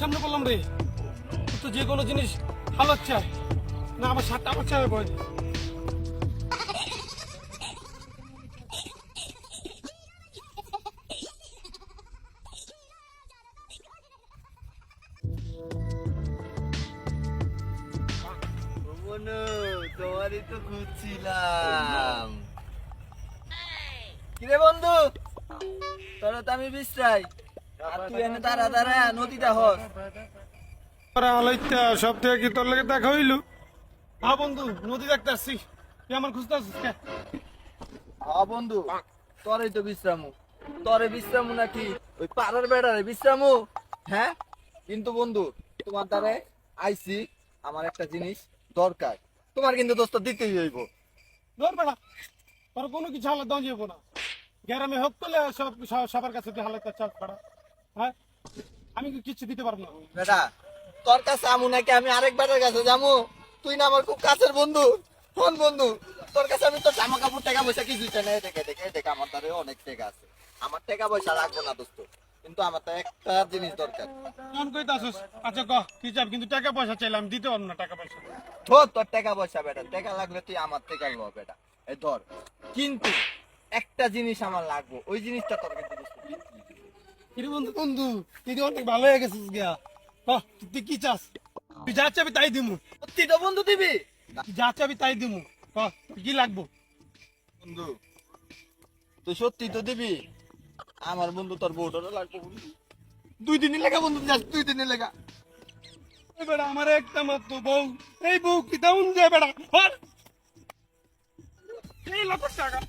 সামনে বললাম রে? তো যে কোনো জিনিস হালাচ্ছে না আমার সাতটা আমার চায় বয়। মনু তোমারই তো খুঁজছিলাম। কিরে বন্ধু? তোর তো আমি বিশ্রাই। আর তুই এনে দাঁড়া দাঁড়া নদীটা হস। আলাইতা সব থেকে কি তোর লেগে দেখা হইল? হ্যাঁ বন্ধু নদী দেখতে আসছি। তুই আমার খুঁজতে আসছিস কে? হ্যাঁ বন্ধু তোরই তো বিশ্রামু তোরে বিশ্রামু নাকি? ওই পাড়ার বেড়ারে বিশ্রামু হ্যাঁ? কিন্তু বন্ধু তোমার দ্বারা আইসি আমার একটা জিনিস দরকার। তোমার কিন্তু দোস্ত দিতেই হইব। ধর বেড়া তোর কোনো কিছু হালাত দাও যাব না। গ্রামে হোক করলে সব সব- সবার কাছে তুই হালাত চাপ বেড়া হ্যাঁ? আমি কি কিচ্ছু দিতে পারব না? বেটা তোর কাছে আমু নাকি আমি আরেক বেটার কাছে যাব? তুই না আমার খুব কাছের বন্ধু কোন বন্ধু। তোর কাছে আমি তোর জামা কাপড় টাকা পয়সা কিছু চাই না। দেখে দেখে দেখে আমার দ্বারা অনেক টাকা আছে। আমার টাকা পয়সা রাখব না দোস্ত। কিন্তু আমার তো একটা জিনিস দরকার। কোন কইতে আসিস আচ্ছা কহ কি চাপ কিন্তু টাকা পয়সা চাইলাম দিতে পারব না টাকা পয়সা। ধর তোর টাকা পয়সা বেটা। টাকা লাগলে তুই আমার থেকে লো বেটা। এই ধর কিন্তু একটা জিনিস আমার লাগবে। ওই জিনিসটা তোর কিন্তু বন্ধু বন্ধু তুই তো অনেক ভালো হয়ে গেছিস গিয়া। কহ তুই কি চাস? তুই যা চাবি তাই দিমু। সত্যি তো বন্ধু দিবি? তুই যা চাবি তাই দিমু। কহ কি লাগবো? বন্ধু তুই সত্যি তো দিবি? আমার বন্ধু তোর বউটারও লাগবে। দুই দিনের লেখা বন্ধু, যাস, দুই দিনই লেখা বেড়া, আমার একটা মাত্র বউ। এই বউ কি দাউন যায় বেড়া হর এই টাকা।